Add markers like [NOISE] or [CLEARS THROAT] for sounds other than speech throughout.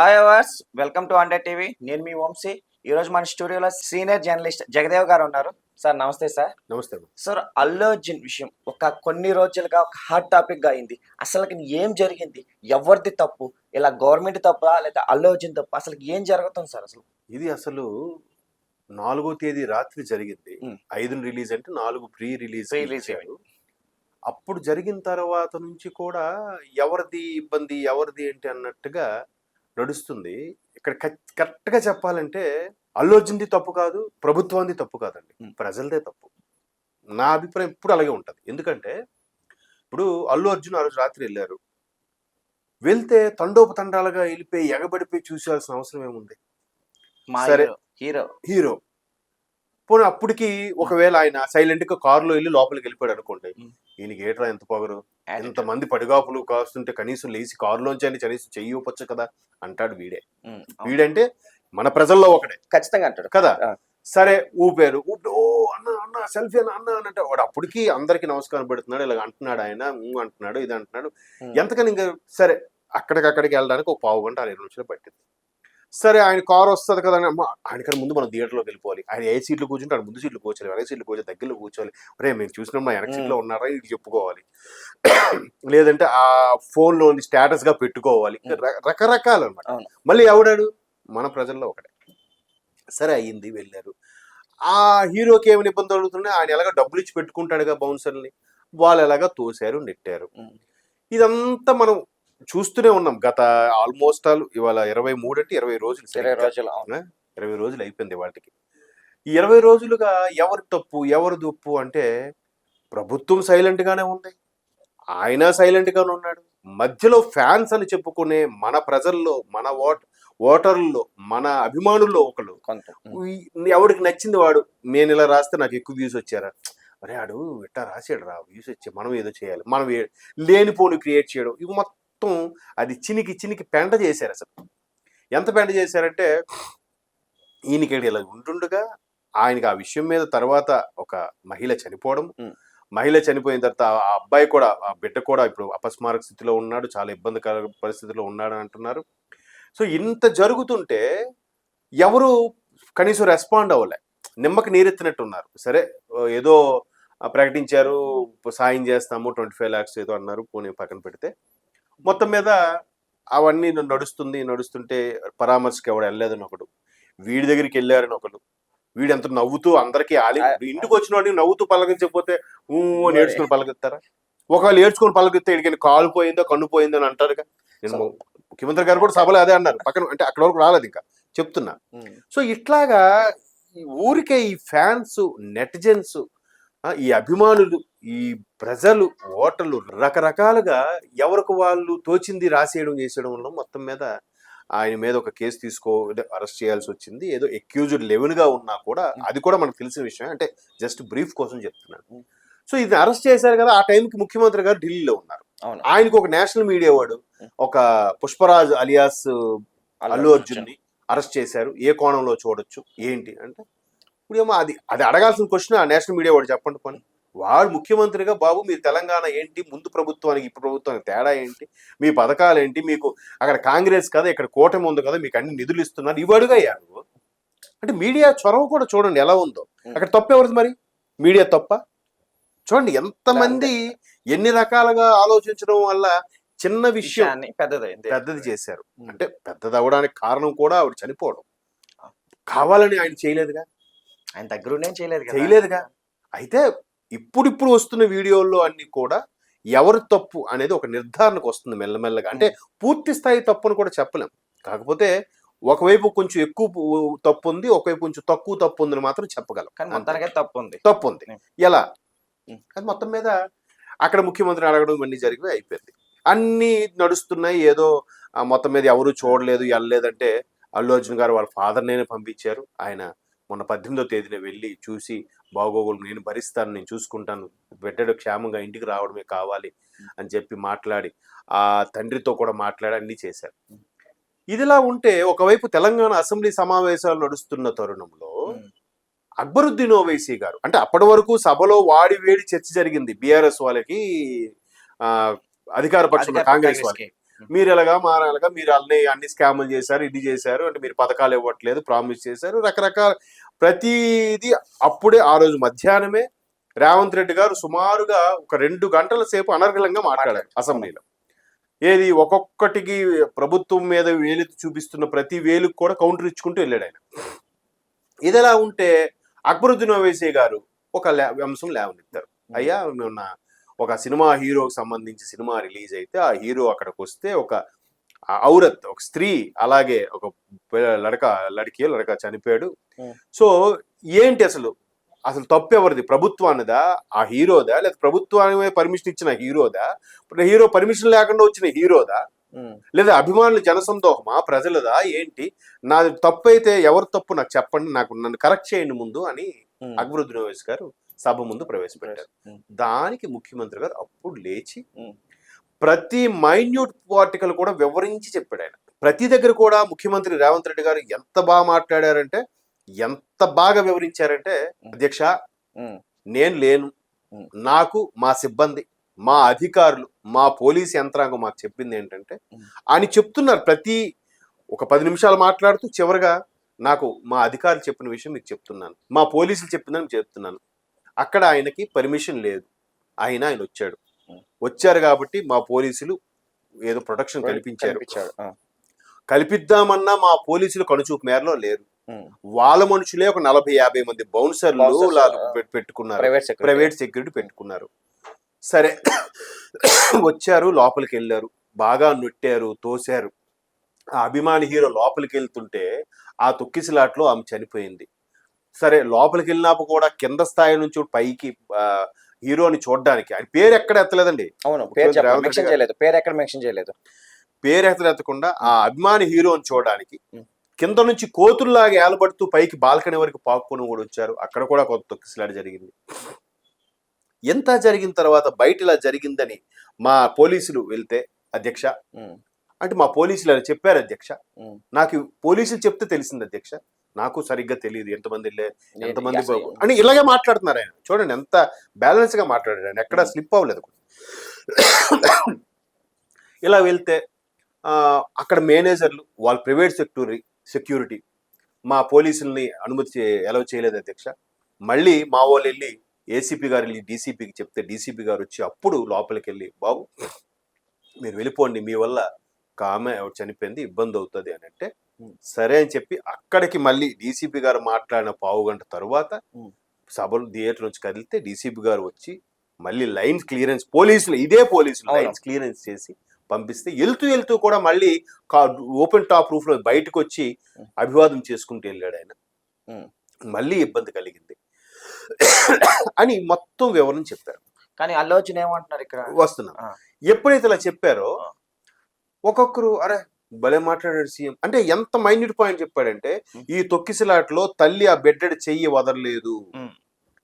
Hi ours welcome to hundred TV నేను మీ వంశీ. ఈ రోజు మన స్టూడియోలో సీనియర్ జర్నలిస్ట్ జగదేవ్ గారు ఉన్నారు. సార్ నమస్తే సార్. నమస్తే. సార్ అల్లు అర్జున్ విషయం ఒక కొన్ని రోజులుగా ఒక హాట్ టాపిక్గా అయింది. అసలు ఏం జరిగింది? ఎవరిది తప్పు? ఇలా గవర్నమెంట్ తప్పా? లేదా అల్లు అర్జున్ తప్పు? అసలు ఏం జరుగుతుంది సార్ అసలు? ఇది అసలు నాలుగో తేదీ రాత్రి జరిగింది. ఐదు రిలీజ్ అంటే నాలుగు ప్రీ రిలీజ్ ఇచ్చారు. అప్పుడు జరిగిన తర్వాత నుంచి కూడా ఎవరిది ఇబ్బంది ఎవరిది ఏంటి అన్నట్టుగా నడుస్తుంది. ఇక్కడ కరెక్ట్గా చెప్పాలంటే అల్లు అర్జున్ది తప్పు కాదు ప్రభుత్వానికి తప్పు కాదండి. ప్రజలదే తప్పు. నా అభిప్రాయం ఇప్పుడు అలాగే ఉంటది. ఎందుకంటే ఇప్పుడు అల్లు అర్జున్ ఆ రోజు రాత్రి వెళ్ళారు. వెళ్తే తండోపతండాలుగా వెళ్ళిపోయి ఎగబడిపోయి చూసాల్సిన అవసరం ఏముంది? సరే. Hero hero. పోనీ అప్పటికి ఒకవేళ ఆయన సైలెంట్గా కారులో వెళ్ళి లోపలికి వెళ్ళిపోయాడు అనుకోండి. ఈయనకి ఏట్రా ఎంత పొగరు? ఎంతమంది పడిగాపులు కాస్తుంటే కనీసం లేచి కారులోంచి అని కనీసం చెయ్యవచ్చు కదా అంటాడు వీడే. వీడంటే మన ప్రజల్లో ఒకడే. ఖచ్చితంగా అంటాడు. కదా. సరే ఊపారు. ఊపి ఓ అన్న అన్న సెల్ఫీ అన్న అన్న అని అంటే వాడు అప్పటికి అందరికి నమస్కారం పెడుతున్నాడు. ఇలా అంటున్నాడు ఆయన అంటున్నాడు ఇది అంటున్నాడు. ఎంతకని ఇంకా సరే అక్కడికక్కడికి వెళ్ళడానికి ఒక పావు గంట అరవై నిమిషాలు పట్టింది. సరే ఆయన కారు వస్తుంది కదా ఆయనకన్నా ముందు మనం థియేటర్లోకి వెళ్ళిపోవాలి. ఆయన ఏ సీట్లు కూర్చుంటే ఆయన ముందు సీట్లు కూర్చోవాలి వెనక సీట్లు కూర్చొని దగ్గరలో కూర్చోవాలి. రే మేము చూసినాం మా వెనక సీట్లో ఉన్నారా? ఇది చెప్పుకోవాలి. [COUGHS] లేదంటే ఆ ఫోన్లో స్టేటస్గా పెట్టుకోవాలి. రకరకాలు అనమాట. మళ్ళీ ఎవడాడు? మన ప్రజల్లో ఒకటే సరే అయ్యింది వెళ్ళారు. ఆ హీరోకి ఏమైనా ఇబ్బంది కలుగుతున్నాయి ఆయన ఎలాగ డబ్బులు ఇచ్చి పెట్టుకుంటాడుగా బౌన్సర్ని వాళ్ళు ఎలాగా తోశారు నెట్టారు. ఇదంతా మనం చూస్తూనే ఉన్నాం. గత ఆల్మోస్ట్ ఆల్ ఇవాళ ఇరవై మూడు అంటే ఇరవై రోజులు ఇరవై. రోజులు. ఇరవై రోజులు అయిపోయింది వాటికి ఈ ఇరవై రోజులుగా ఎవరి తప్పు ఎవరి దుప్పు అంటే ప్రభుత్వం సైలెంట్ గానే ఉంది. ఆయన సైలెంట్ గానే ఉన్నాడు. మధ్యలో ఫ్యాన్స్ అని చెప్పుకునే మన ప్రజల్లో మన ఓట్ ఓటర్లలో మన అభిమానుల్లో ఒకళ్ళు. ఎవరికి నచ్చింది వాడు? నేను ఇలా రాస్తే నాకు ఎక్కువ వ్యూస్ వచ్చారా? అరే ఆడు ఇట్టా రాసాడు రా వ్యూస్ వచ్చి మనం ఏదో చేయాలి. మనం లేనిపోని క్రియేట్ చేయడం. ఇవి మొత్తం అది చినికి చినికి పెంట చేశారు అసలు. ఎంత పెంట చేశారంటే ఈయనకి ఇలా ఉంటుండగా ఆయనకి ఆ విషయం మీద తర్వాత ఒక మహిళ చనిపోవడం. మహిళ చనిపోయిన తర్వాత ఆ అబ్బాయి కూడా ఆ బిడ్డ కూడా ఇప్పుడు అపస్మారక స్థితిలో ఉన్నాడు చాలా ఇబ్బందికర పరిస్థితిలో ఉన్నాడు అంటున్నారు. సో ఇంత జరుగుతుంటే ఎవరు కనీసం రెస్పాండ్ అవ్వలే. నిమ్మకి నీరెత్తినట్టు ఉన్నారు సరే ఏదో ప్రకటించారు సాయం చేస్తాము ట్వంటీ ఫైవ్ ల్యాక్స్ ఏదో అన్నారు పోనీ పక్కన పెడితే. మొత్తం మీద అవన్నీ నడుస్తుంది నడుస్తుంటే పరామర్శకి ఎవడు వెళ్ళలేదని ఒకడు. వీడి దగ్గరికి వెళ్ళారని ఒకడు. వీడు ఎంత నవ్వుతూ అందరికీ ఆలి ఇంటికి వచ్చిన వాడిని నవ్వుతూ పలకించకపోతే ఊ అని ఏడ్చుకొని పలకిస్తారా ఒకవేళ ఏడ్చుకొని పలకిస్తే ఇడికి కాలు పోయిందో కన్ను పోయిందో అని అంటారుగా. నేను సో- ముఖ్యమంత్రి గారు కూడా సభలో అదే అన్నారు. పక్కన అంటే అక్కడ వరకు రాలేదు ఇంకా. చెప్తున్నా. సో ఇట్లాగా ఊరికే ఈ ఫ్యాన్స్ నెటిజన్స్ ఈ అభిమానులు ఈ ప్రజలు ఓటర్లు రకరకాలుగా ఎవరికి వాళ్ళు తోచింది రాసేయడం చేసేయడం వల్ల మొత్తం మీద ఆయన మీద ఒక కేసు తీసుకో అరెస్ట్ చేయాల్సి వచ్చింది. ఏదో ఎక్యూజ్డ్ లెవెన్గా ఉన్నా కూడా అది కూడా మనకు తెలిసిన విషయం. అంటే జస్ట్ బ్రీఫ్ కోసం చెప్తున్నాను. సో ఇది అరెస్ట్ చేశారు కదా ఆ టైంకి ముఖ్యమంత్రి గారు ఢిల్లీలో ఉన్నారు. ఆయనకు ఒక నేషనల్ మీడియా వాడు ఒక పుష్పరాజ్ అలియాస్ అల్లు అర్జున్ని అరెస్ట్ చేశారు. ఏ కోణంలో చూడొచ్చు ఏంటి అంటే ఇప్పుడు ఏమో అది అది అడగాల్సిన క్వశ్చన్ ఆ నేషనల్ మీడియా వాడు చెప్పండి పని. వాడు ముఖ్యమంత్రిగా బాబు మీరు తెలంగాణ ఏంటి? ముందు ప్రభుత్వానికి ఇప్పుడు ప్రభుత్వానికి తేడా ఏంటి? మీ పథకాలు ఏంటి మీకు అక్కడ కాంగ్రెస్ కదా ఇక్కడ కూటమి ఉంది కదా మీకు అన్ని నిధులు ఇస్తున్నారు. ఇవి అడుగయ్యా నువ్వు. అంటే మీడియా చొరవ కూడా చూడండి ఎలా ఉందో. అక్కడ తప్పు ఎవరిది మరి? మీడియా తప్ప? చూడండి ఎంతమంది ఎన్ని రకాలుగా ఆలోచించడం వల్ల చిన్న విషయం విషయాన్ని పెద్దదైంది. పెద్దది చేశారు. అంటే పెద్దది అవడానికి కారణం కూడా ఆవిడ చనిపోవడం. కావాలని ఆయన చేయలేదుగా? ఆయన దగ్గరుండే చేయలేదు చేయలేదుగా? అయితే ఇప్పుడిప్పుడు వస్తున్న వీడియోల్లో అన్ని కూడా ఎవరి తప్పు అనేది ఒక నిర్ధారణకు వస్తుంది మెల్లమెల్లగా. అంటే పూర్తి స్థాయి తప్పు అని కూడా చెప్పలేం. కాకపోతే ఒకవైపు కొంచెం ఎక్కువ తప్పు ఉంది ఒకవైపు కొంచెం తక్కువ తప్పు ఉందని మాత్రం చెప్పగలం. కానీ మొత్తానికి తప్పు ఉంది. తప్పు ఉంది. ఎలా. అది మొత్తం మీద అక్కడ ముఖ్యమంత్రి అడగడం ఇవన్నీ జరిగి అయిపోయింది. అన్నీ నడుస్తున్నాయి. ఏదో మొత్తం మీద ఎవరు చూడలేదు వెళ్ళలేదంటే అల్లు అర్జున్ గారు వాళ్ళ ఫాదర్ నేనే పంపించారు. ఆయన మొన్న పద్దెనిమిదో తేదీన వెళ్ళి చూసి బాగోగులు నేను భరిస్తాను నేను చూసుకుంటాను బిడ్డడు క్షేమంగా ఇంటికి రావడమే కావాలి అని చెప్పి మాట్లాడి ఆ తండ్రితో కూడా మాట్లాడి అన్నీ చేశారు ఇదిలా ఉంటే ఒకవైపు తెలంగాణ అసెంబ్లీ సమావేశాలు నడుస్తున్న తరుణంలో. అక్బరుద్దీన్ ఓవైసీ గారు అంటే అప్పటి వరకు సభలో వాడి వేడి చర్చ జరిగింది బీఆర్ఎస్ వాళ్ళకి ఆ, అధికార పక్షం కాంగ్రెస్. వాళ్ళకి మీరు ఎలాగా మారాలగా మీరు అన్ని అన్ని స్కాములు చేశారు ఇది చేశారు అంటే మీరు పథకాలు ఇవ్వట్లేదు ప్రామిస్ చేశారు రకరకాల ప్రతిదీ అప్పుడే ఆ రోజు మధ్యాహ్నమే రేవంత్ రెడ్డి గారు సుమారుగా ఒక రెండు గంటల సేపు అనర్గళంగా మాట్లాడారు అసెంబ్లీలో. ఏది ఒక్కొక్కటికి ప్రభుత్వం మీద వేలెత్తి చూపిస్తున్న ప్రతి వేలుకు కూడా కౌంటర్ ఇచ్చుకుంటూ వెళ్ళాడు ఆయన. ఇదిలా ఉంటే అక్బరుద్దీన్ ఓవైసీ గారు ఒక అంశం లేవనెత్తారు. అయ్యా మొన్న ఒక సినిమా హీరోకి సంబంధించి సినిమా రిలీజ్ అయితే ఆ హీరో అక్కడికి వస్తే ఒక ఔరత్ ఒక స్త్రీ అలాగే ఒక లడక లడికి లడక చనిపోయాడు. సో ఏంటి అసలు? అసలు తప్పు ఎవరిది ప్రభుత్వానిదా? ఆ హీరోదా? లేదా ప్రభుత్వానికి పర్మిషన్ ఇచ్చిన హీరోదా? హీరో పర్మిషన్ లేకుండా వచ్చిన హీరోదా? లేదా అభిమానులు జనసందోహమా? ప్రజలదా? ఏంటి? నాది తప్పు అయితే ఎవరు తప్పు నాకు చెప్పండి నాకు నన్ను కరెక్ట్ చేయండి ముందు అని అక్బరుద్దీన్ ఓవైసీ గారు సభ ముందు ప్రవేశపెట్టారు. దానికి ముఖ్యమంత్రి గారు అప్పుడు లేచి. ప్రతి మైన్యూట్ పార్టికల్ కూడా వివరించి చెప్పాడు ఆయన. ప్రతి దగ్గర కూడా ముఖ్యమంత్రి రేవంత్ రెడ్డి గారు ఎంత బాగా మాట్లాడారంటే ఎంత బాగా వివరించారంటే అధ్యక్ష నేను లేను. నాకు మా సిబ్బంది మా అధికారులు మా పోలీస్ యంత్రాంగం మాకు చెప్పింది ఏంటంటే. అని చెప్తున్నారు ప్రతి ఒక పది నిమిషాలు మాట్లాడుతూ చివరిగా నాకు మా అధికారులు చెప్పిన విషయం మీకు చెప్తున్నాను. మా పోలీసులు చెప్పిందని చెప్తున్నాను. అక్కడ ఆయనకి పర్మిషన్ లేదు. ఆయన ఆయన వచ్చాడు. వచ్చారు కాబట్టి మా పోలీసులు ఏదో ప్రొటెక్షన్ కల్పించారు. కల్పిద్దామన్నా మా పోలీసులు కనుచూపు మేరలో లేరు. వాళ్ళ మనుషులే ఒక నలభై యాభై మంది బౌన్సర్లు పెట్టుకున్నారు. ప్రైవేట్ సెక్యూరిటీ పెట్టుకున్నారు. సరే [COUGHS] వచ్చారు లోపలికి వెళ్ళారు బాగా నొట్టారు తోశారు. ఆ అభిమాని హీరో లోపలికి వెళ్తుంటే ఆ తొక్కిసలాట్లో ఆమె చనిపోయింది. సరే లోపలికి వెళ్ళినప్పుడు కూడా కింద స్థాయి నుంచి పైకి హీరోని చూడడానికి. ఆయన పేరు ఎక్కడ ఎత్తలేదండి. అవును పేరు మెన్షన్ చేయలేదు. పేరు ఎక్కడ మెన్షన్ చేయలేదు. పేరు ఎత్తలేత్తకుండా ఆ అభిమాని హీరోని చూడడానికి ఉం. కింద నుంచి కోతుల్లాగా ఏలబడుతూ పైకి బాల్కనీ వరకు పాక్కొని కూడా వచ్చారు. అక్కడ కూడా కొంత తొక్కిసలాట జరిగింది. ఎంత జరిగిన తర్వాత బయట ఇలా జరిగిందని మా పోలీసులు వెళ్తే అధ్యక్ష. ఉమ్, అంటే మా పోలీసులు చెప్పారు అధ్యక్ష. నాకు పోలీసులు చెప్తే తెలిసింది అధ్యక్ష. నాకు సరిగ్గా తెలియదు ఎంతమంది ఎంతమంది అని ఇలాగే మాట్లాడుతున్నారు ఆయన. చూడండి ఎంత బ్యాలెన్స్గా మాట్లాడారు ఆయన. ఎక్కడ స్లిప్ అవ్వలేదు [COUGHS] ఇలా వెళ్తే ఆ, అక్కడ మేనేజర్లు వాళ్ళ ప్రైవేట్ సెక్యూరి సెక్యూరిటీ మా పోలీసుల్ని అనుమతి ఎలవ్ చేయలేదు అధ్యక్ష. మళ్ళీ మా వాళ్ళు వెళ్ళి ఏసీపీ గారు వెళ్ళి డీసీపీకి చెప్తే డీసీపీ గారు వచ్చి అప్పుడు లోపలికి వెళ్ళి బాబు మీరు వెళ్ళిపోండి మీ వల్ల ఒక ఆమె చనిపోయింది ఇబ్బంది అవుతుంది అని అంటే. సరే అని చెప్పి అక్కడికి మళ్ళీ డీసీపీ గారు మాట్లాడిన పావు గంట తరువాత. సభలు థియేటర్ నుంచి కదిలితే డీసీపీ గారు వచ్చి మళ్ళీ లైన్స్ క్లియరెన్స్ పోలీసులు ఇదే పోలీసులు. లైన్స్ క్లియరెన్స్ చేసి పంపిస్తే వెళ్తూ వెళ్తూ కూడా మళ్ళీ ఓపెన్ టాప్ రూఫ్లో బయటకు వచ్చి. అభివాదం చేసుకుంటూ వెళ్ళాడు ఆయన. మళ్ళీ ఇబ్బంది కలిగింది అని మొత్తం వివరణ చెప్పారు కానీ అల్లు అర్జున్ ఏమంటున్నారు ఇక్కడ వస్తున్నాం. ఎప్పుడైతే ఇలా చెప్పారో. ఒక్కొక్కరు అరే భలే మాట్లాడాడు సీఎం. అంటే ఎంత మైన్యూట్ పాయింట్ చెప్పాడంటే. ఈ తొక్కిసలాట్లో తల్లి ఆ బెడ్డెడ్ చెయ్యి వదలలేదు.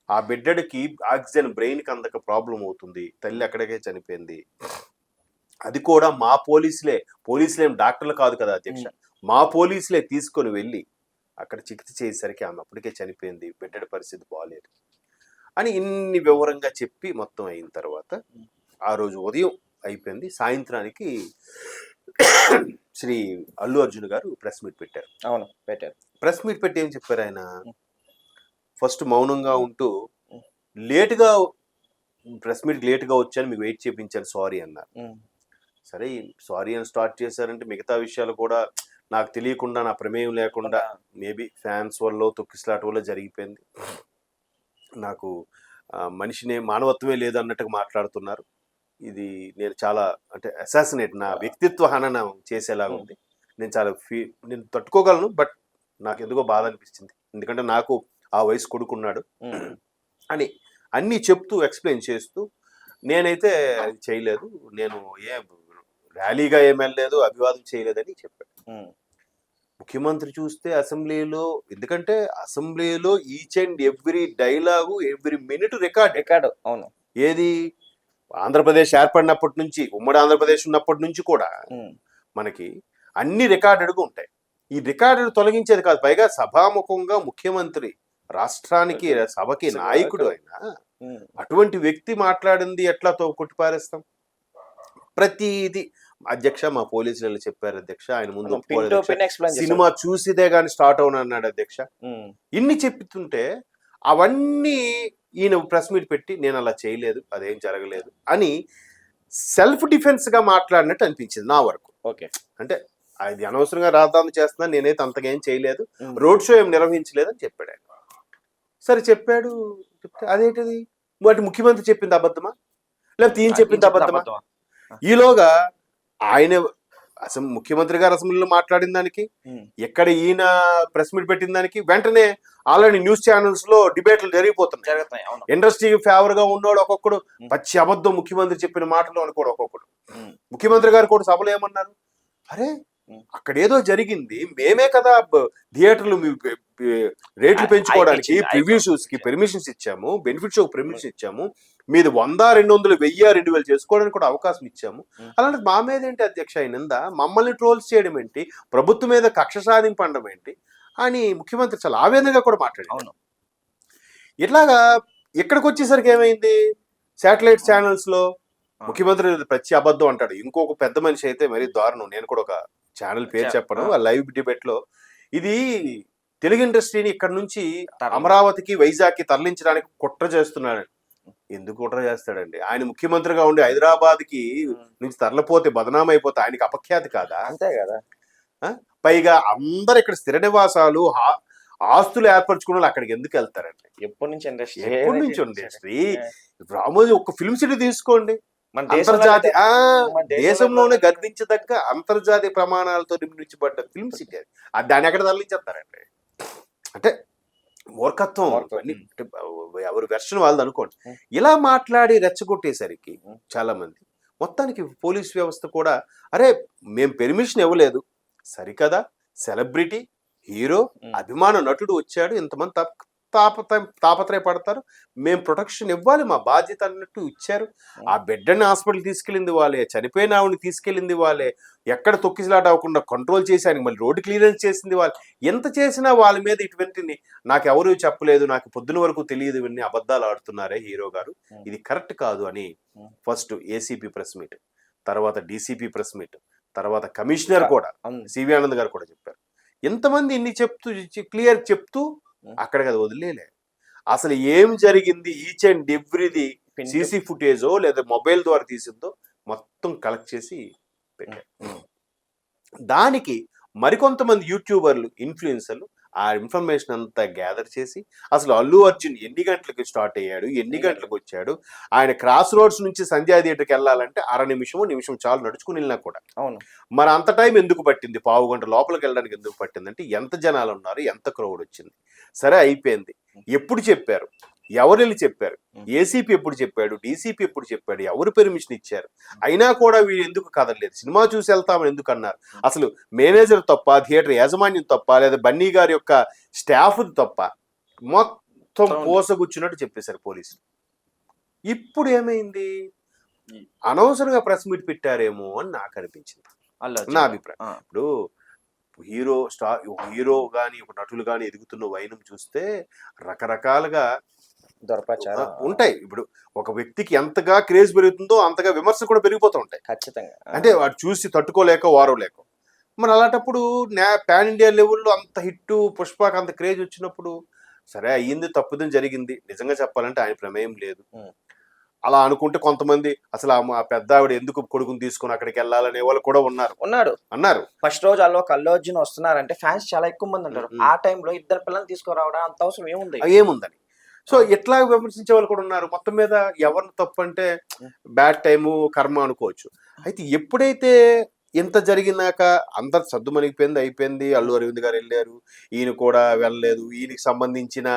ఆ బిడ్డడికి ఆక్సిజన్ బ్రెయిన్కి అందక ప్రాబ్లం అవుతుంది. తల్లి అక్కడికే చనిపోయింది. అది కూడా మా పోలీసులే. పోలీసులు డాక్టర్లు కాదు కదా అధ్యక్ష. మా పోలీసులే తీసుకొని వెళ్ళి అక్కడ చికిత్స చేసేసరికి ఆమె అప్పటికే చనిపోయింది. బిడ్డడి పరిస్థితి బాగాలేదు అని ఇన్ని వివరంగా చెప్పి మొత్తం అయిన తర్వాత ఆ రోజు ఉదయం అయిపోయింది. సాయంత్రానికి శ్రీ అల్లు అర్జున్ గారు ప్రెస్ మీట్ పెట్టారు. అవును పెట్టారు. ప్రెస్ మీట్ పెట్టి ఏం చెప్పారు ఆయన? ఫస్ట్ మౌనంగా ఉంటూ లేటుగా ప్రెస్ మీట్ లేటుగా వచ్చాను మీకు వెయిట్ చేయించాను సారీ అన్నారు. సరే సారీ అని స్టార్ట్ చేశారంటే మిగతా విషయాలు కూడా నాకు తెలియకుండా నా ప్రమేయం లేకుండా మేబీ ఫ్యాన్స్ వల్ల తొక్కిసలాట వల్ల జరిగిపోయింది. నాకు మనిషినే మానవత్వమే లేదు అన్నట్టుగా మాట్లాడుతున్నారు. ఇది నేను చాలా అంటే అసాసినేట్ నా వ్యక్తిత్వ హననం చేసేలాగా ఉంది. నేను చాలా ఫీ నేను తట్టుకోగలను బట్ నాకు ఎందుకో బాధ అనిపించింది ఎందుకంటే నాకు ఆ వయసు కొడుకున్నాడు. ఉమ్, [CLEARS THROAT] అని అన్నీ చెప్తూ ఎక్స్ప్లెయిన్ చేస్తూ నేనైతే చేయలేదు. నేను ఏ ర్యాలీగా ఏం వెళ్ళలేదు అభివాదం చేయలేదని చెప్పాను ఉమ్, ముఖ్యమంత్రి చూస్తే అసెంబ్లీలో ఎందుకంటే అసెంబ్లీలో each and every dialogue every minute record. Record అవును. ఏది? ఆంధ్రప్రదేశ్ ఏర్పడినప్పటి నుంచి ఉమ్మడి ఆంధ్రప్రదేశ్ ఉన్నప్పటి నుంచి కూడా మనకి అన్ని రికార్డెడ్గా ఉంటాయి. ఈ రికార్డు తొలగించేది కాదు పైగా సభాముఖంగా ముఖ్యమంత్రి రాష్ట్రానికి సభకి నాయకుడు అయినా అటువంటి వ్యక్తి మాట్లాడింది ఎట్లా తో కొట్టిపారేస్తాం? ప్రతిది అధ్యక్ష మా పోలీసులు చెప్పారు అధ్యక్ష ఆయన ముందు సినిమా చూసిదే గాని స్టార్ట్ అవును అన్నాడు అధ్యక్ష ఇన్ని చెప్తుంటే అవన్నీ ఈయన ప్రెస్ మీట్ పెట్టి నేను అలా చేయలేదు అదేం జరగలేదు అని సెల్ఫ్ డిఫెన్స్గా మాట్లాడినట్టు అనిపించింది నా వరకు. ఓకే. అంటే అది అనవసరంగా రాద్దాం చేస్తున్నా నేనైతే అంతగా ఏం చేయలేదు రోడ్ షో ఏం నిర్వహించలేదు అని చెప్పాడు ఆయన. సరే చెప్పాడు చెప్తే అదేంటిది? వాటి ముఖ్యమంత్రి చెప్పింది అబద్ధమా? లేకపోతే ఈయన చెప్పింది అబద్ధమా? ఈలోగా ఆయన అసెంబ్లీ ముఖ్యమంత్రి గారు అసెంబ్లీలో మాట్లాడిన దానికి ఎక్కడ ఈయన ప్రెస్ మీట్ పెట్టిన దానికి వెంటనే ఆల్రెడీ న్యూస్ ఛానల్స్లో డిబేట్లు జరిగిపోతున్నాయి ఇండస్ట్రీకి ఫేవర్గా ఉన్నోడు ఒక్కొక్కడు. పచ్చి అబద్ధం ముఖ్యమంత్రి చెప్పిన మాటలు అనుకోడు ఒక్కొక్కడు. ముఖ్యమంత్రి గారు కూడా సభలో ఏమన్నారు అరే. అక్కడ ఏదో జరిగింది. మేమే కదా థియేటర్లు రేట్లు పెంచుకోవడానికి ఐ- ఐ- ప్రివ్యూ షోస్కి పెర్మిషన్స్ ఇచ్చాము. బెనిఫిట్ షోకి పెర్మిషన్ ఇచ్చాము. మీది వంద రెండు వందలు వెయ్యి రెండు వేలు చేసుకోవడానికి కూడా అవకాశం ఇచ్చాము. Hmm. అలాంటి మా మీద ఏంటి అధ్యక్ష ఆయన నింద మమ్మల్ని ట్రోల్స్ చేయడం ఏంటి ప్రభుత్వం మీద కక్ష సాధింపు అనడం ఏంటి అని ముఖ్యమంత్రి చాలా ఆవేదనగా కూడా మాట్లాడారు. ఇట్లాగా ఇక్కడికి వచ్చేసరికి ఏమైంది? శాటిలైట్ ఛానల్స్లో. ముఖ్యమంత్రి ప్రతి అబద్ధం అంటాడు. ఇంకొక పెద్ద మనిషి అయితే మరీ దారుణం. నేను కూడా ఒక ఛానల్ పేరు చెప్- చెప్పను ఆ. లైవ్ డిబేట్లో ఇది తెలుగు ఇండస్ట్రీని ఇక్కడ నుంచి అమరావతికి వైజాగ్కి తరలించడానికి కుట్ర చేస్తున్నాడు. ఎందుకు కుట్ర చేస్తాడండి? ఆయన ముఖ్యమంత్రిగా ఉండి హైదరాబాద్కి నుంచి తరలిపోతే బదనాం అయిపోతే ఆయనకి అపఖ్యాతి కాదా? అంతే కదా. పైగా అందరు ఇక్కడ స్థిర నివాసాలు ఆస్తులు ఏర్పరచుకున్న వాళ్ళు అక్కడికి ఎందుకు వెళ్తారండి? ఎప్పటి నుంచి ఇండస్ట్రీ? ఎప్పటి నుంచి ఇండస్ట్రీ? రామోజీ ఒక ఫిల్మ్ సిటీ తీసుకోండి. మన అంతర్జాతీయ దేశంలోనే గర్వించదగ్గ అంతర్జాతీయ ప్రమాణాలతో నిర్మించబడ్డ ఫిల్మ్ సిటీ అది. దాన్ని ఎక్కడ తరలించేస్తారండి? అంటే మూర్ఖత్వం ఎవరి వెర్షన్ వాళ్ళది అనుకోండి. ఇలా మాట్లాడి రెచ్చగొట్టేసరికి. చాలా మంది మొత్తానికి పోలీస్ వ్యవస్థ కూడా అరే మేము పెర్మిషన్ ఇవ్వలేదు. సరికదా? Celebrity hero. అభిమాన నటుడు వచ్చాడు ఇంతమంది తాప తాపత్రయ తాపత్రయపడతారు మేము ప్రొటెక్షన్ ఇవ్వాలి మా బాధ్యత అన్నట్టు ఇచ్చారు ఆ బిడ్డని హాస్పిటల్ తీసుకెళ్ళింది వాళ్ళే చనిపోయిన ఆవిడని తీసుకెళ్ళింది వాళ్ళే ఎక్కడ తొక్కిసలాట అవ్వకుండా కంట్రోల్ చేసి ఆయనకి మళ్ళీ రోడ్డు క్లియరెన్స్ చేసింది వాళ్ళు ఎంత చేసినా వాళ్ళ మీద ఇటువంటి నాకు ఎవరు చెప్పలేదు నాకు పొద్దున వరకు తెలియదు ఇవన్నీ అబద్ధాలు ఆడుతున్నారే హీరో గారు. ఇది కరెక్ట్ కాదు అని. ఫస్ట్ ఏసీపీ ప్రెస్ మీట్ తర్వాత డీసీపీ ప్రెస్ మీట్ తర్వాత కమిషనర్ కూడా. సివి ఆనంద్ గారు కూడా చెప్పారు ఎంతమంది ఇన్ని చెప్తూ క్లియర్ చెప్తూ. అక్కడికి అది వదిలేలే. అసలు ఏం జరిగింది? ఈచ్ అండ్ ఎవ్రీది సీసీ ఫుటేజో లేదా మొబైల్ ద్వారా తీసిందో మొత్తం కలెక్ట్ చేసి పెట్టారు ఉమ్. దానికి మరికొంతమంది యూట్యూబర్లు ఇన్ఫ్లుయెన్సర్లు ఆ ఇన్ఫర్మేషన్ అంతా గ్యాదర్ చేసి అసలు అల్లు అర్జున్ ఎన్ని గంటలకు స్టార్ట్ అయ్యాడు? ఎన్ని గంటలకు వచ్చాడు? ఆయన క్రాస్ రోడ్స్ నుంచి సంధ్యా థియేటర్కి వెళ్ళాలంటే అర నిమిషము నిమిషం చాలు నడుచుకుని వెళ్ళినా కూడా. అవును. మరి అంత టైం ఎందుకు పట్టింది? పావు గంట లోపలికి వెళ్ళడానికి ఎందుకు పట్టింది అంటే ఎంత జనాలు ఉన్నారు ఎంత క్రౌడ్ వచ్చింది. సరే అయిపోయింది. ఎప్పుడు చెప్పారు? ఎవరు వెళ్ళి చెప్పారు ఏసీపీ ఎప్పుడు చెప్పాడు? డీసీపీ ఎప్పుడు చెప్పాడు? ఎవరు పెర్మిషన్ ఇచ్చారు? అయినా కూడా వీళ్ళు ఎందుకు కదలలేదు? సినిమా చూసి వెళ్తామని ఎందుకు అన్నారు? అసలు మేనేజర్ తప్ప థియేటర్ యాజమాన్యం తప్ప లేదా బన్నీ గారి యొక్క స్టాఫ్ తప్ప మొత్తం. పోసగుచ్చినట్టు చెప్పేశారు పోలీసులు. ఇప్పుడు ఏమైంది. అనవసరంగా ప్రెస్ మీట్ పెట్టారేమో అని నాకు అనిపించింది. నా. అభిప్రాయం. ఇప్పుడు హీరో స్టార్ హీరో గాని ఒక నటులు గాని ఎదుగుతున్న వైనం చూస్తే రకరకాలుగా దొరపచారం. ఉంటాయి. ఇప్పుడు ఒక వ్యక్తికి ఎంతగా క్రేజ్ పెరుగుతుందో అంతగా విమర్శ కూడా పెరిగిపోతూ ఉంటాయి. ఖచ్చితంగా. అంటే వాడు చూసి తట్టుకోలేక వారవలేక మరి అలాంటప్పుడు నా పాన్ ఇండియా లెవెల్లో అంత హిట్ పుష్పకి అంత క్రేజ్ వచ్చినప్పుడు సరే అయ్యింది తప్పుదని జరిగింది. నిజంగా చెప్పాలంటే ఆయన ప్రమేయం లేదు. అలా అనుకుంటే కొంతమంది అసలు ఆ పెద్ద ఆవిడ ఎందుకు కొడుకుని తీసుకొని అక్కడికి వెళ్ళాలనే వాళ్ళు కూడా ఉన్నారు. ఉన్నాడు అన్నారు. ఫస్ట్ రోజు అల్లో ఒక అల్లు అర్జున్ వస్తున్నారంటే ఫ్యాన్స్ చాలా ఎక్కువ మంది ఉంటారు. ఆ టైంలో ఇద్దరు పిల్లల్ని తీసుకురావడం అంత అవసరం ఏముంది? ఏముందని సో ఎట్లా విమర్శించే వాళ్ళు కూడా ఉన్నారు? మొత్తం మీద ఎవరిని తప్పు అంటే బ్యాడ్ టైము కర్మ అనుకోవచ్చు. అయితే ఎప్పుడైతే ఇంత జరిగినాక అందరు సర్దుమణిగిపోయింది అయిపోయింది అల్లు అరవింద్ గారు వెళ్ళారు ఈయన కూడా వెళ్ళలేదు ఈయనకి సంబంధించిన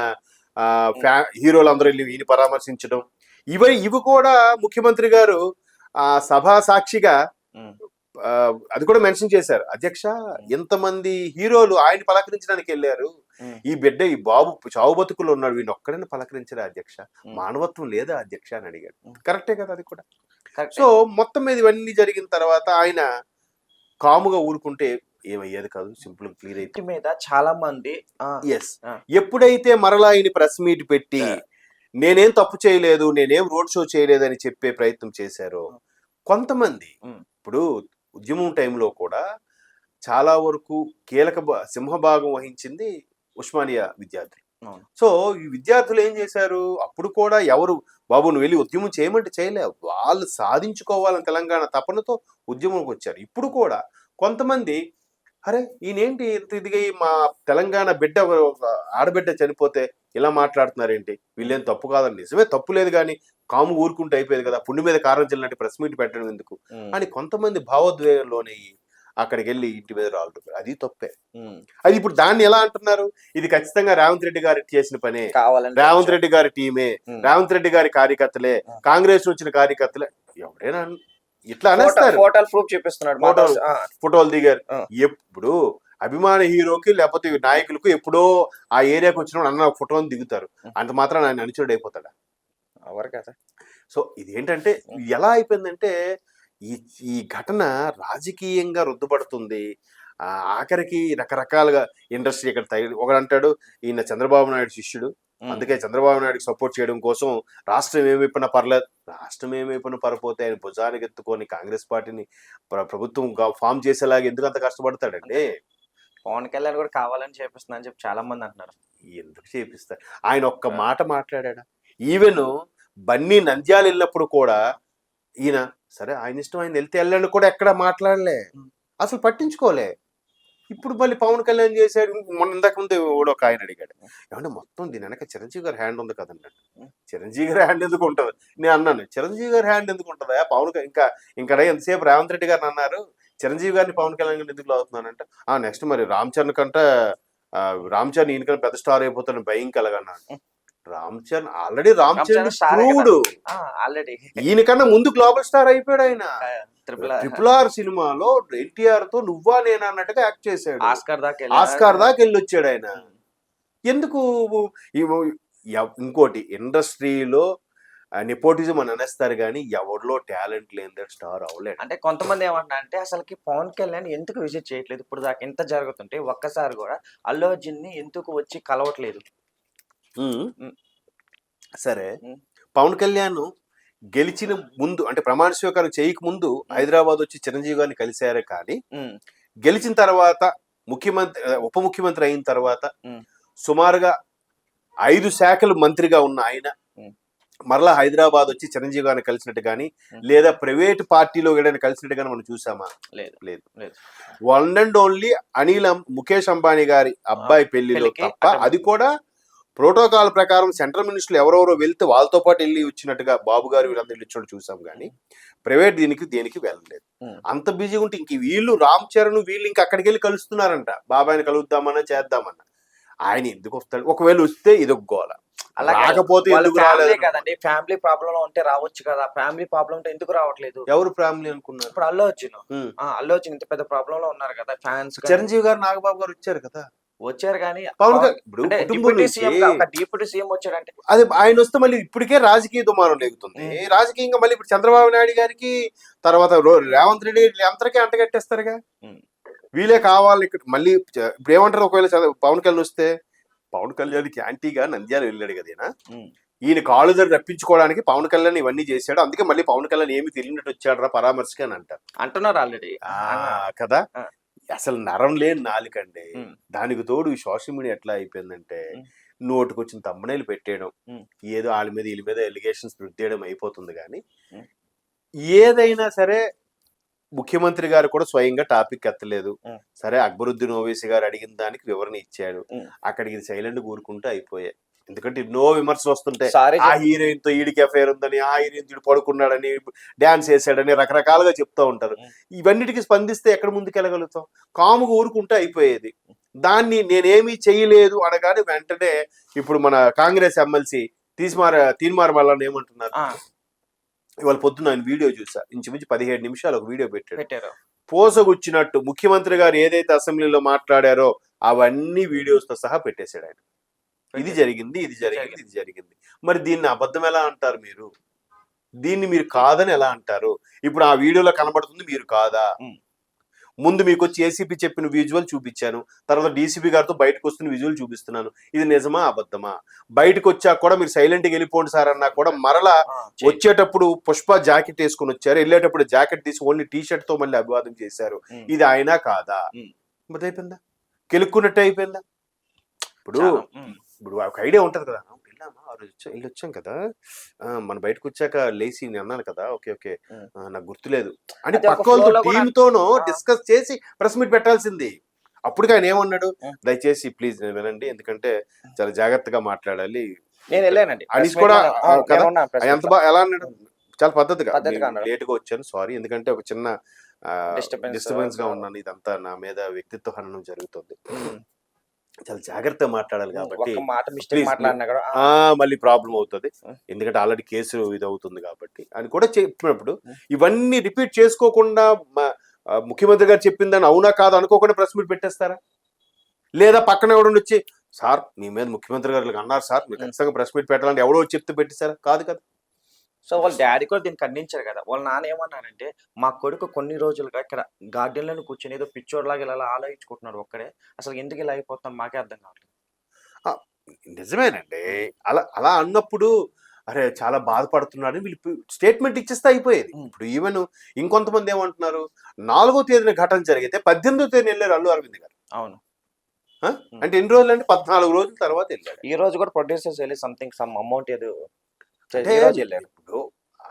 ఆ, ఫ్యా హీరోలు అందరూ వెళ్ళి ఈయన పరామర్శించడం. ఇవి ఇవి కూడా ముఖ్యమంత్రి గారు ఆ సభా సాక్షిగా అది కూడా మెన్షన్ చేశారు. అధ్యక్ష ఎంతమంది హీరోలు ఆయన పలకరించడానికి వెళ్ళారు. ఈ బిడ్డ ఈ బాబు చావు బతుకులు ఉన్నాడు వీడిని ఒక్కడైనా పలకరించరా అధ్యక్ష. మానవత్వం లేదా అధ్యక్ష అని అడిగాడు. కరెక్టే కదా అది కూడా. సో మొత్తం మీద ఇవన్నీ జరిగిన తర్వాత ఆయన కాముగా ఊరుకుంటే ఏమయ్యేది కాదు సింపుల్ క్లియర్ అయితే మీద చాలా మంది ఎస్. ఎప్పుడైతే మరలా ఆయన ప్రెస్ మీట్ పెట్టి. నేనేం తప్పు చేయలేదు నేనేం రోడ్ షో చేయలేదని చెప్పే ప్రయత్నం చేశారో కొంతమంది. ఇప్పుడు ఉద్యమం టైంలో కూడా చాలా వరకు కీలక సింహభాగం వహించింది ఉస్మానియా విద్యార్థులు. సో ఈ విద్యార్థులు ఏం చేశారు? అప్పుడు కూడా ఎవరు బాబు నువ్వు వెళ్ళి ఉద్యమం చేయమంటే చేయలేవు వాళ్ళు సాధించుకోవాలని తెలంగాణ తపనతో ఉద్యమంకి వచ్చారు. ఇప్పుడు కూడా కొంతమంది అరే ఈయనేంటి ఇంత ఇదిగా మా తెలంగాణ బిడ్డ ఆడబిడ్డ చనిపోతే ఇలా మాట్లాడుతున్నారేంటి? వీళ్ళేం తప్పు కాదని. నిజమే తప్పు లేదు కానీ కాము ఊరుకుంటే అయిపోయేది కదా. పుండి మీద కారం చెల్లినట్టు ప్రెస్ మీట్ పెట్టడం ఎందుకు? అని కొంతమంది భావోద్వేగంలోనే అక్కడికి వెళ్ళి ఇంటి మీద రాళ్ళు అది తప్పే. అది ఇప్పుడు దాన్ని ఎలా అంటున్నారు? ఇది ఖచ్చితంగా రేవంత్ రెడ్డి గారు చేసిన పనే. రేవంత్ రెడ్డి గారి టీమే. రేవంత్ రెడ్డి గారి కార్యకర్తలే. కాంగ్రెస్ వచ్చిన కార్యకర్తలే. ఎవరైనా ఇట్లా అనేస్తారు. ఫోటోలు ప్రూఫ్ చూపిస్తున్నాడు ఫోటోలు. దిగారు. ఎప్పుడు అభిమాన హీరోకి లేకపోతే నాయకులకు ఎప్పుడో ఆ ఏరియాకి వచ్చినప్పుడు అన్న ఒక ఫోటోని దిగుతారు. అంత మాత్రం ఆయన అనుచరుడు అయిపోతాడా? ఎవరు కదా? సో ఇదేంటంటే ఎలా అయిపోయిందంటే ఈ ఈ ఘటన రాజకీయంగా రుద్దుపడుతుంది. ఆ, ఆఖరికి రకరకాలుగా ఇండస్ట్రీ ఇక్కడ తగిలి ఒకడు అంటాడు ఈయన చంద్రబాబు నాయుడు శిష్యుడు. అందుకే చంద్రబాబు నాయుడుకి సపోర్ట్ చేయడం కోసం రాష్ట్రం ఏమైపోయినా పర్లేదు. రాష్ట్రం ఏమైపోయినా పరపోతే ఆయన భుజానికి ఎత్తుకొని కాంగ్రెస్ పార్టీని ప్ర- ప్రభుత్వం ఫామ్ చేసేలాగా ఎందుకు అంత కష్టపడతాడండి? పవన్ కళ్యాణ్ కూడా కావాలని చేపిస్తున్నా అని చెప్పి చాలా మంది అంటున్నారు. ఎందుకు చేపిస్తారు? ఆయన ఒక్క మాట మాట్లాడా ఈవెన్ బన్నీ నంద్యాల వెళ్ళినప్పుడు కూడా ఈయన సరే ఆయన ఇష్టం ఆయన వెళ్తే వెళ్ళండి కూడా ఎక్కడ మాట్లాడలే. అసలు పట్టించుకోలే. ఇప్పుడు మళ్ళీ పవన్ కళ్యాణ్ చేశాడు. మొన్న ఇందాక ముందు ఎవడో ఒక ఆయన అడిగాడు. ఏమంటే మొత్తం దీని వెనక చిరంజీవి గారి హ్యాండ్ ఉంది కదండి. చిరంజీవి గారి హ్యాండ్ ఎందుకు ఉంటుంది? నేను అన్నాను చిరంజీవి గారి హ్యాండ్ ఎందుకు ఉంటుందా? పవన్ ఇంకా ఇంకా ఎంతసేపు రేవంత్ రెడ్డి గారిని అన్నారు? చిరంజీవి గారిని పవన్ కళ్యాణ్ గారిని ఎందుకు లాగుతున్నానంటే ఆ నెక్స్ట్ మరి రామ్ చరణ్ కంట రామ్ చరణ్ ఈయనకన్నా పెద్ద స్టార్ అయిపోతాను భయం కలగన్నాడు. Ram Charan already Ram Charan proved already. ఈయనకన్నా ముందు గ్లోబల్ స్టార్ అయిపోయాడు ఆయన. ట్రిపుల్ ఆర్ సినిమాలో ఎన్టీఆర్తో నువ్వా నేనా అన్నట్టుగా యాక్ట్ చేశాడు. ఆస్కార్ దాకా. ఆస్కార్ దాకా వెళ్ళి వచ్చాడు ఆయన. ఎందుకు? ఇంకోటి ఇండస్ట్రీలో నెపోటిజం అని అనేస్తారు కానీ ఎవరిలో టాలెంట్ లేని స్టార్ అవ్వలేడు. అంటే కొంతమంది ఏమంటున్నారు అంటే అసలుకి పవన్ కళ్యాణ్ ఎందుకు విజిట్ చేయట్లేదు? ఇప్పుడు దాకా ఎంత జరుగుతుంటే ఒక్కసారి కూడా అల్లు అర్జున్ని ఎందుకు వచ్చి కలవట్లేదు. సరే. పవన్ కళ్యాణ్ గెలిచిన ముందు అంటే ప్రమాణ స్వీకారం చేయక ముందు హైదరాబాద్ వచ్చి చిరంజీవి గారిని కలిశారే కానీ గెలిచిన తర్వాత ముఖ్యమంత్రి ఉప ముఖ్యమంత్రి అయిన తర్వాత. సుమారుగా ఐదు శాఖలు మంత్రిగా ఉన్న ఆయన. మరలా హైదరాబాద్ వచ్చి చిరంజీవి గారిని కలిసినట్టు కానీ. లేదా ప్రైవేట్ పార్టీలో ఏదైనా కలిసినట్టు కానీ మనం చూసామా లేదు లేదు. One and only Anil Mukesh Ambani గారి అబ్బాయి పెళ్ళిలో తప్ప అది కూడా ప్రోటోకాల్ ప్రకారం సెంట్రల్ మినిస్టర్లు ఎవరెవరో వెళ్తే వాళ్ళతో పాటు వెళ్ళి వచ్చినట్టుగా బాబు గారు వీళ్ళందరూ వెళ్ళి ఇచ్చాడు చూసాం కానీ ప్రైవేట్ దీనికి దేనికి వెళ్ళలేదు. అంత బిజీగా ఉంటే ఇంక వీళ్ళు రామ్ చరణ్ వీళ్ళు ఇంకా అక్కడికి వెళ్ళి కలుస్తున్నారంట. బాబాయిని కలుద్దామన్నా చేద్దామన్నా. ఆయన ఎందుకు వస్తాడు? ఒకవేళ వస్తే ఇదొక గోల. రాకపోతే కదండి. ఫ్యామిలీ ప్రాబ్లం లో ఉంటే రావచ్చు కదా. ఫ్యామిలీ ప్రాబ్లం ఉంటే ఎందుకు రావట్లేదు? ఎవరు ఫ్యామిలీ అనుకున్నారు? ఇప్పుడు అల్లు అర్జున్. ఆ, అల్లు అర్జున్ ఇంత పెద్ద ప్రాబ్లం లో ఉన్నారు కదా ఫ్యాన్స్ చిరంజీవి గారు నాగబాబు గారు వచ్చారు కదా. వచ్చారు కానీ పవన్ ఇప్పుడు డిప్యూటీ సీఎం ఒక డిప్యూటీ సీఎం వచ్చాడంటే. అది ఆయన వస్తే మళ్ళీ ఇప్పటికే రాజకీయ దుమారం లేగుతుంది. రాజకీయంగా మళ్ళీ ఇప్పుడు చంద్రబాబు నాయుడు గారికి తర్వాత రేవంత్ రెడ్డి అందరికీ అంటగట్టేస్తారుగా. వీళ్ళే కావాలి ఇక్కడ మళ్ళీ ఇప్పుడు ఏమంటారు ఒకవేళ పవన్ కళ్యాణ్ వస్తే? పవన్ కళ్యాణ్కి యాంటీగా నంద్యాల వెళ్ళాడు కదా ఈయన. కాళ్ళు దగ్గర రప్పించుకోవడానికి పవన్ కళ్యాణ్ ఇవన్నీ చేశాడు. అందుకే మళ్ళీ పవన్ కళ్యాణ్ ఏమి తెలియనట్టు వచ్చాడు రా పరామర్శకి అని అంటారు. అంటున్నారు ఆల్రెడీ. ఆ, కదా. అసలు నరం లేని నాలుకండి. దానికి తోడు ఈ సోషల్ మీడియా ఎట్లా అయిపోయిందంటే. నోటుకు వచ్చిన తమ్మనేలు పెట్టేయడం. ఏదో వాళ్ళ మీద వీళ్ళ మీద ఎలిగేషన్స్ రుద్దేయడం అయిపోతుంది కానీ. ఏదైనా సరే ముఖ్యమంత్రి గారు కూడా స్వయంగా టాపిక్ ఎత్తలేదు. సరే అక్బరుద్దీన్ ఓవైసీ గారు అడిగిన దానికి వివరణ ఇచ్చాడు. అక్కడికి సైలెంట్ కూరుకుంటూ అయిపోయాయి ఎందుకంటే ఎన్నో విమర్శలు వస్తుంటాయి సారీ ఆ హీరోయిన్తో ఈడికి అఫేర్ ఉందని ఆ హీరోయిన్ వీడు పడుకున్నాడని డాన్స్ వేసాడని రకరకాలుగా చెప్తా ఉంటారు. ఇవన్నిటికి స్పందిస్తే ఎక్కడ ముందుకెళ్ళగలుగుతాం? కాముగా ఊరుకుంటే అయిపోయేది. దాన్ని నేనేమీ చేయలేదు అనగానే వెంటనే ఇప్పుడు మన కాంగ్రెస్ ఎమ్మెల్సీ తీసిమార తీన్మార్ మళ్ళీ ఏమంటున్నారు? ఇవాళ పొద్దున్న ఆయన వీడియో చూసా. ఇంచుమించు పదిహేడు నిమిషాలు ఒక వీడియో పెట్టాడు. పోసగుచ్చినట్టు ముఖ్యమంత్రి గారు ఏదైతే అసెంబ్లీలో మాట్లాడారో అవన్నీ వీడియోస్తో సహా పెట్టేశాడు ఆయన. ఇది జరిగింది ఇది జరిగింది ఇది జరిగింది. మరి దీన్ని అబద్ధం ఎలా అంటారు మీరు? దీన్ని మీరు కాదని ఎలా అంటారు? ఇప్పుడు ఆ వీడియోలో కనబడుతుంది మీరు కాదా. ముందు మీకు వచ్చి ఏసీపీ చెప్పిన విజువల్ చూపించాను. తర్వాత డీసీపీ గారితో బయటకు వస్తున్న విజువల్ చూపిస్తున్నాను. ఇది నిజమా అబద్ధమా? బయటకు వచ్చాక కూడా మీరు సైలెంట్గా వెళ్ళిపోండి సార్ అన్నా కూడా మరలా వచ్చేటప్పుడు పుష్ప జాకెట్ వేసుకొని వచ్చారు. వెళ్ళేటప్పుడు జాకెట్ తీసి ఓన్లీ టీ షర్ట్తో మళ్ళీ అభివాదం చేశారు. ఇది అయినా కాదా? అయిపోయిందా కెలుక్కున్నట్టు అయిపోయిందా? ఇప్పుడు. ఇప్పుడు ఒక ఐడియా ఉంటది కదా. "ఆ, వెళ్ళామా? ఆ రోజు వచ్చా- వెళ్ళి వచ్చాం కదా. మన బయటకు వచ్చాక లేచి నేను అన్నాను కదా ఓకే ఓకే నాకు గుర్తులేదు. అని ఒక పక్క వాళ్ళతో flow లో కూడా- టీమ్ తోనో ఆ. డిస్కస్ చేసి ప్రెస్ మీట్ పెట్టాల్సింది. అప్పటికి ఆయన ఏమన్నాడు. దయచేసి ప్లీజ్ వినండి ఎందుకంటే చాలా జాగ్రత్తగా మాట్లాడాలి. నేను వెళ్ళానండి. అనీష్ కూడా? నేను ఎంత. బాగా ఎలా అన్నాడు? చాలా పద్ధతిగా. లేట్గా వచ్చాను సారీ. ఎందుకంటే ఒక చిన్న డిస్టర్బెన్స్గా ఉన్నాను. ఇదంతా నా మీద వ్యక్తిత్వ హననం జరుగుతుంది. చాలా జాగ్రత్తగా మాట్లాడాలి కాబట్టి మాట మిస్టేక్ మాట్లాడినా కూడా మళ్ళీ ప్రాబ్లం అవుతుంది. ఎందుకంటే ఆల్రెడీ కేసు ఇది అవుతుంది కాబట్టి అని కూడా చెప్పినప్పుడు. ఇవన్నీ రిపీట్ చేసుకోకుండా ముఖ్యమంత్రి గారు చెప్పిందని అవునా కాదు అనుకోకుండా ప్రెస్ మీట్ పెట్టేస్తారా లేదా పక్కన ఎవడు వచ్చి సార్ మీ మీద ముఖ్యమంత్రి గారు అన్నారు సార్ మీరు. ఖచ్చితంగా ప్రెస్ మీట్ పెట్టాలంటే ఎవడో చెప్తే పెట్టేశారా కాదు కదా సో వాళ్ళ డాడీ కూడా దీన్ని ఖండించారు కదా. వాళ్ళ నాన్న ఏమన్నారంటే మా కొడుకు కొన్ని రోజులుగా ఇక్కడ గార్డెన్లోనే కూర్చొని ఏదో పిచ్చోడ్లాగా ఇలా ఆలోచించుకుంటున్నాడు ఒక్కడే. అసలు ఎందుకు ఇలా అయిపోతాం మాకే అర్థం కావట్లేదు. నిజమేనండి. అలా అలా అన్నప్పుడు అరే చాలా బాధపడుతున్నాడు వీళ్ళు స్టేట్మెంట్ ఇచ్చేస్తే అయిపోయేది. ఇప్పుడు ఈవెన్ ఇంకొంతమంది ఏమంటున్నారు నాలుగో తేదీన ఘటన జరిగితే పద్దెనిమిదో తేదీన వెళ్ళారు అల్లు అరవింద్ గారు. అవును? అంటే ఎన్ని రోజులు అంటే పద్నాలుగు రోజుల తర్వాత వెళ్ళాడు ఈ రోజు కూడా ప్రొడ్యూసర్స్ వెళ్ళి సంథింగ్ సమ్ అమౌంట్ ఏదో ఇప్పుడు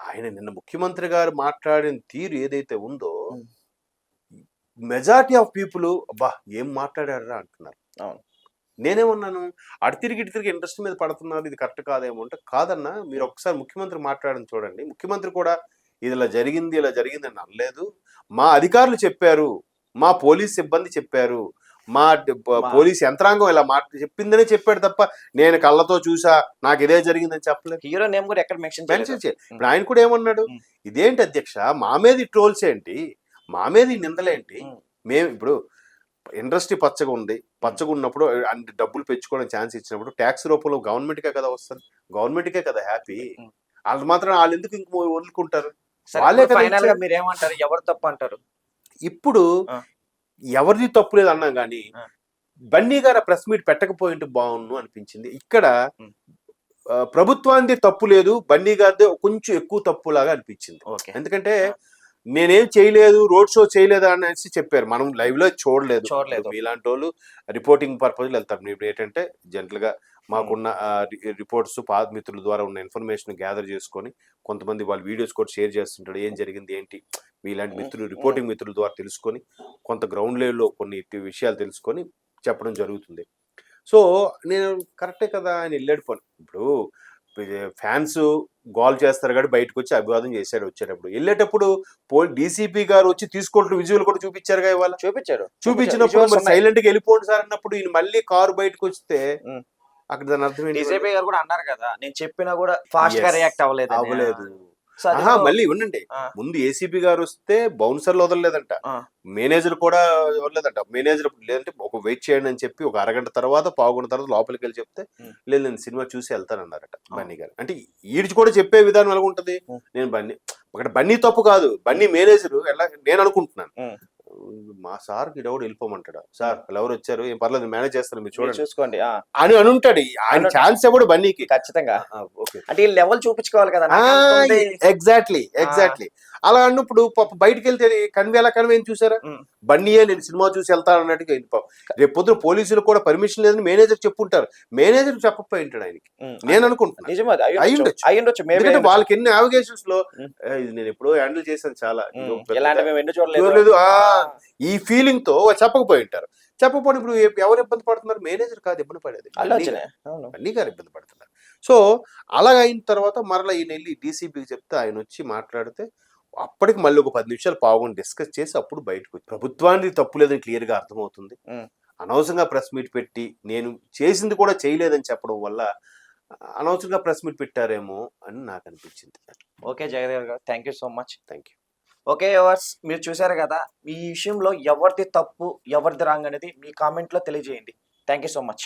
ఆయన నిన్న ముఖ్యమంత్రి గారు మాట్లాడిన తీరు ఏదైతే ఉందో. మెజారిటీ ఆఫ్ పీపుల్ అబ్బా ఏం మాట్లాడారా అంటున్నారు అవును. నేనేమన్నాను అటు తిరిగి ఇటు తిరిగి ఇంట్రెస్ట్ మీద పడుతున్నారు ఇది కరెక్ట్ కాదేమో అంటే కాదన్నా మీరు ఒకసారి ముఖ్యమంత్రి మాట్లాడని చూడండి ముఖ్యమంత్రి కూడా ఇది ఇలా జరిగింది ఇలా జరిగింది అని అనలేదు మా అధికారులు చెప్పారు మా పోలీస్ సిబ్బంది చెప్పారు మా పోలీస్ యంత్రాంగం ఇలా మాట చెప్పిందనే చెప్పాడు తప్ప నేను కళ్ళతో చూసా నాకు ఇదే జరిగిందని చెప్పలేదు. హీరో నేమ్ కూడా ఎక్కడ మెన్షన్ మెన్షన్ చేయాలి ఇప్పుడు ఆయన కూడా ఏమన్నాడు. ఇదేంటి అధ్యక్ష మా మీద ట్రోల్స్ ఏంటి? మా మీద నిందలేంటి. మేము ఇప్పుడు ఇండస్ట్రీ పచ్చగా ఉంది. పచ్చగా ఉన్నప్పుడు అన్ని డబ్బులు పెంచుకోవడానికి ఛాన్స్ ఇచ్చినప్పుడు ట్యాక్స్ రూపంలో గవర్నమెంట్కే కదా వస్తుంది. గవర్నమెంట్కే కదా హ్యాపీ. వాళ్ళు మాత్రం వాళ్ళు ఎందుకు ఇంక వదులుకుంటారు? వాళ్ళే కదా. మీరు ఏమంటారు ఎవరు తప్పు అంటారు? ఇప్పుడు. ఎవరిది తప్పు లేదు అన్నాం కానీ. బన్నీ గారు ప్రెస్ మీట్ పెట్టకపోయింటే బాగుండు అనిపించింది. ఇక్కడ ప్రభుత్వానికి తప్పు లేదు బన్నీ గారిదే కొంచెం ఎక్కువ తప్పులాగా అనిపించింది. ఓకే. ఎందుకంటే నేనేం చేయలేదు రోడ్ షో చేయలేదు అనేసి చెప్పారు. మనం లైవ్లో చూడలేదు. చూడలేదు. మీలాంటి వాళ్ళు రిపోర్టింగ్ పర్పస్ వెళ్తాం ఇప్పుడు ఏంటంటే జనరల్గా మాకున్న రిపోర్ట్స్ పాత మిత్రుల ద్వారా ఉన్న ఇన్ఫర్మేషన్ గ్యాదర్ చేసుకొని కొంతమంది వాళ్ళ వీడియోస్ కూడా షేర్ చేస్తుంటాడు. ఏం జరిగింది ఏంటి? Mm, మిత్రులు. రిపోర్టింగ్ మిత్రుల ద్వారా తెలుసుకొని కొంత గ్రౌండ్ లెవెల్లో కొన్ని విషయాలు తెలుసుకొని చెప్పడం జరుగుతుంది. సో నేను కరెక్టే కదా ఆయన వెళ్ళాడు పని. ఇప్పుడు ఫ్యాన్స్ గోల్ చేస్తారు కాబట్టి బయటకు వచ్చి అభివాదం చేశాడు వచ్చేటప్పుడు. వెళ్ళేటప్పుడు పోల్ డీసీపీ గారు వచ్చి తీసుకుంటున్న విజువల్ కూడా చూపించారుగా ఇవాళ? చూపించారు చూపించినప్పుడు. సైలెంట్గా వెళ్ళిపోండి సార్ అన్నప్పుడు ఈయన మళ్ళీ కారు బయటకు వస్తే. అక్కడ దాని అర్థం డీజేపీ గారు కూడా అన్నారు కదా నేను చెప్పినా కూడా ఫాస్ట్గా. రియాక్ట్ అవ్వలేదు అవ్వలేదు మళ్ళీ ఉండండి. ముందు ఏసీపీ గారు వస్తే బౌన్సర్లు వదలలేదంట. మేనేజర్ కూడా వదలలేదంట మేనేజర్ లేదంటే ఒక వెయిట్ చేయండి అని చెప్పి ఒక అరగంట తర్వాత పావుగంట తర్వాత లోపలికి వెళ్ళి చెప్తే. లేదు నేను సినిమా చూసి వెళ్తానన్నారట. బన్నీ గారు అంటే ఈడ్చి కూడా చెప్పే విధానం ఎలా ఉంటది. నేను బన్నీ అక్కడ బన్నీ తప్పు కాదు బన్నీ మేనేజర్ ఎలా నేను అనుకుంటున్నాను. మా సార్ ఇడవడు వెళ్ళిపోమంటాడు. సార్ వాళ్ళు ఎవరు వచ్చారు? ఏం పర్లేదు మేనేజ్ చేస్తాను మీరు చూడండి. చూసుకోండి. ఆ, అని అనుంటాడు ఆయన అను- ఛాన్స్ ఎవడు బన్నీకి. ఖచ్చితంగా. ఓకే. అంటే ఈ లెవెల్ చూపించుకోవాలి కదా. Exactly exactly. అలా అన్నప్పుడు పాప బయటికి వెళ్తే కన్వే ఎలా కన్వే చూసారా. బన్నీయే నేను సినిమా చూసి వెళ్తాను అన్నట్టుగా వెళ్ళి పాపం. రేపు పొద్దున పోలీసులు కూడా పర్మిషన్ లేదని మేనేజర్ చెప్పుంటారు. మేనేజర్ చెప్పకపోయి ఉంటాడు ఆయనకి. నేను అనుకుంటున్నాను. వాళ్ళకి ఎన్ని అవిగేషన్స్లో ఉమ్. "ఏ, ఇది నేను ఎప్పుడో హ్యాండిల్ చేశాను చాలా. చూడలేదు? ఈ ఫీలింగ్తో చెప్పకపోయి ఉంటారు. చెప్పకపోతే ఇప్పుడు ఎవరు ఇబ్బంది పడుతున్నారు? మేనేజర్ కాదు ఇబ్బంది పడేది. అన్నీ గారు ఇబ్బంది పడుతున్నారు. సో అలాగ అయిన తర్వాత మరలా ఈయన వెళ్ళి డీసీపీకి చెప్తే ఆయన వచ్చి మాట్లాడితే అప్పటికి మళ్ళీ ఒక పది నిమిషాలు పావుకొని డిస్కస్ చేసి అప్పుడు బయటకు వచ్చి ప్రభుత్వానికి తప్పు లేదని క్లియర్గా అర్థమవుతుంది. అనవసరంగా ప్రెస్ మీట్ పెట్టి నేను చేసింది కూడా చేయలేదని చెప్పడం వల్ల అనవసరంగా ప్రెస్ మీట్ పెట్టారేమో అని నాకు అనిపించింది. ఓకే జగదేవ్ గారు thank you so much thank you okay ఎవర్స్ మీరు చూశారు కదా ఈ విషయంలో ఎవరిది తప్పు ఎవరిది రాంగ్ అనేది మీ కామెంట్లో తెలియజేయండి. Thank you so much